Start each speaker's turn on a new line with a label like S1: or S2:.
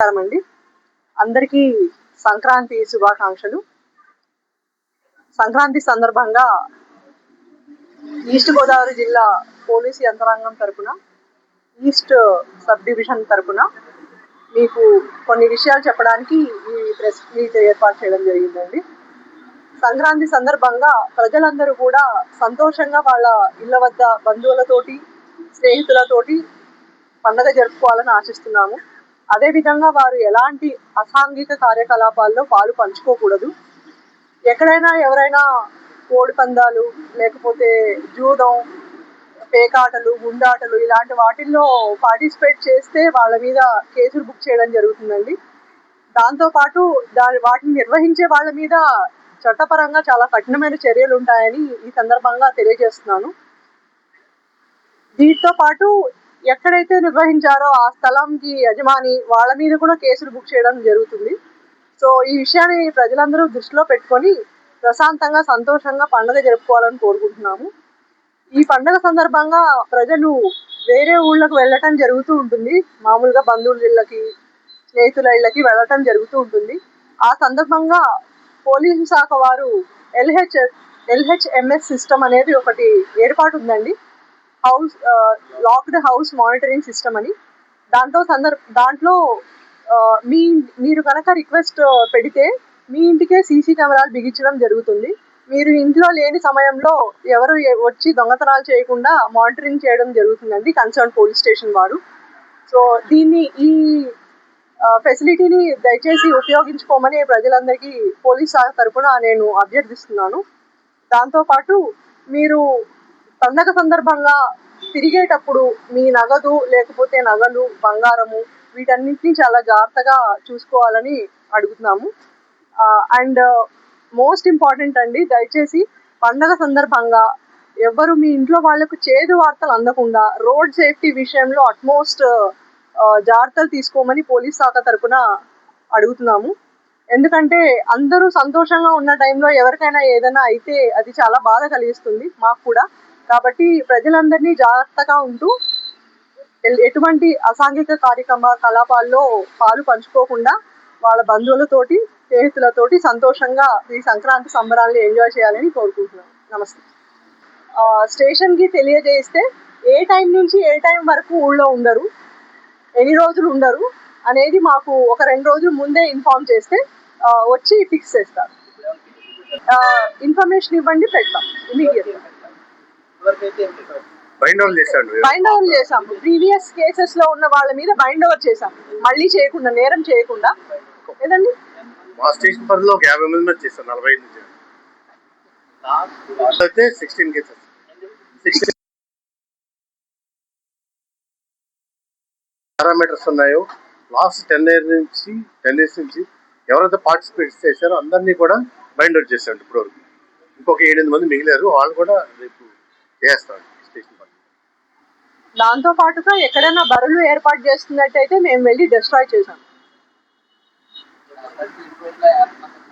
S1: నమస్కారం అండి అందరికీ సంక్రాంతి శుభాకాంక్షలు. సంక్రాంతి సందర్భంగా ఈస్ట్ గోదావరి జిల్లా పోలీసు యంత్రాంగం తరపున ఈస్ట్ సబ్ డివిజన్ తరపున మీకు కొన్ని విషయాలు చెప్పడానికి ఈ ప్రెస్ మీట్ ఏర్పాటు చేయడం జరిగిందండి. సంక్రాంతి సందర్భంగా ప్రజలందరూ కూడా సంతోషంగా వాళ్ళ ఇళ్ళ వద్ద బంధువులతోటి స్నేహితులతోటి పండగ జరుపుకోవాలని ఆశిస్తున్నాము. అదేవిధంగా వారు ఎలాంటి అసాంఘిక కార్యకలాపాల్లో పాలు పంచుకోకూడదు. ఎక్కడైనా ఎవరైనా కోడి పందాలు లేకపోతే జూదం పేకాటలు గుండాటలు ఇలాంటి వాటిల్లో పార్టిసిపేట్ చేస్తే వాళ్ళ మీద కేసులు బుక్ చేయడం జరుగుతుందండి. దాంతోపాటు దాని వాటిని నిర్వహించే వాళ్ళ మీద చట్టపరంగా చాలా కఠినమైన చర్యలు ఉంటాయని ఈ సందర్భంగా తెలియజేస్తున్నాను. దీంతో పాటు ఎక్కడైతే నిర్వహించారో ఆ స్థలంకి యజమాని వాళ్ళ మీద కూడా కేసులు బుక్ చేయడం జరుగుతుంది. సో ఈ విషయాన్ని ప్రజలందరూ దృష్టిలో పెట్టుకొని ప్రశాంతంగా సంతోషంగా పండుగ జరుపుకోవాలని కోరుకుంటున్నాము. ఈ పండుగ సందర్భంగా ప్రజలు వేరే ఊళ్ళకు వెళ్ళటం జరుగుతూ ఉంటుంది. మామూలుగా బంధువుల ఇళ్ళకి స్నేహితుల ఇళ్ళకి వెళ్ళటం జరుగుతూ ఉంటుంది. ఆ సందర్భంగా పోలీసు శాఖ వారు ఎల్హెచ్ ఎల్హెచ్ఎంఎస్ సిస్టమ్ అనేది ఒకటి ఏర్పాటు ఉందండి. House locked house monitoring system అని. దాంట్లో సందర్ దాంట్లో మీ మీరు కనుక రిక్వెస్ట్ పెడితే మీ ఇంటికే సీసీ కెమెరాలు బిగించడం జరుగుతుంది. మీరు ఇంట్లో లేని సమయంలో ఎవరు వచ్చి దొంగతనాలు చేయకుండా మానిటరింగ్ చేయడం జరుగుతుందండి కన్సర్న్ పోలీస్ స్టేషన్ వారు. సో దీన్ని ఈ ఫెసిలిటీని దయచేసి ఉపయోగించుకోమని ప్రజలందరికీ పోలీస్ తరఫున నేను అభ్యర్థిస్తున్నాను. దాంతోపాటు మీరు పండగ సందర్భంగా తిరిగేటప్పుడు మీ నగదు లేకపోతే నగలు బంగారము వీటన్నిటిని చాలా జాగ్రత్తగా చూసుకోవాలని అడుగుతున్నాము. అండ్ మోస్ట్ ఇంపార్టెంట్ అండి దయచేసి పండగ సందర్భంగా ఎవరు మీ ఇంట్లో వాళ్ళకు చేదు వార్తలు అందకుండా రోడ్ సేఫ్టీ విషయంలో అట్మోస్ట్ జాగ్రత్తలు తీసుకోమని పోలీస్ శాఖ తరపున అడుగుతున్నాము. ఎందుకంటే అందరూ సంతోషంగా ఉన్న టైంలో ఎవరికైనా ఏదైనా అయితే అది చాలా బాధ కలిగిస్తుంది మాకు కూడా. కాబట్టి ప్రజలందరినీ జాగ్రత్తగా ఉంటూ ఎటువంటి అసాంఘిక కార్యక్రమ కలాపాల్లో పాలు పంచుకోకుండా వాళ్ళ బంధువులతోటి స్నేహితులతోటి సంతోషంగా ఈ సంక్రాంతి సంబరాలను ఎంజాయ్ చేయాలని కోరుకుంటున్నాను. నమస్తే. స్టేషన్కి తెలియజేస్తే ఏ టైం నుంచి ఏ టైం వరకు ఊళ్ళో ఉండరు ఎన్ని రోజులు ఉండరు అనేది మాకు ఒక రెండు రోజులు ముందే ఇన్ఫార్మ్ చేస్తే వచ్చి ఫిక్స్ చేస్తారు. ఇన్ఫర్మేషన్ ఇవ్వండి పెడతాం ఇమీడియట్గా.
S2: బైండ్ అవుట్ చేశాడు.
S1: బైండ్ ఓవర్ చేసాం ప్రీవియస్ కేసెస్లో ఉన్న వాళ్ళ మీద బైండ్ ఓవర్ చేసాం మళ్ళీ చేయకుండా నేరం చేయకుండా. ఏదండి?
S2: మా స్టేషన్ పరిధిలో ఒక యాభై మంది మీద చేశారు నలభై ఐదు నుంచి అయితే సిక్స్టీన్ కేసెస్ సిక్స్టీన్ పారామీటర్స్ ఉన్నాయో లాస్ట్ టెన్ ఇయర్స్ నుంచి టెన్ ఇయర్స్ నుంచి ఎవరైతే పార్టిసిపేట్ చేశారో అందరినీ కూడా బైండ్ అవుట్ చేశాడు ఇప్పుడు వరకు. ఇంకొక ఏడెనిమిది మంది మిగిలారు వాళ్ళు కూడా రేపు స్టేషన్
S1: దాంతో పాటుగా ఎక్కడైనా బరులు ఏర్పాటు చేస్తున్నట్టయితే మేము వెళ్ళి డిస్ట్రాయ్ చేసాం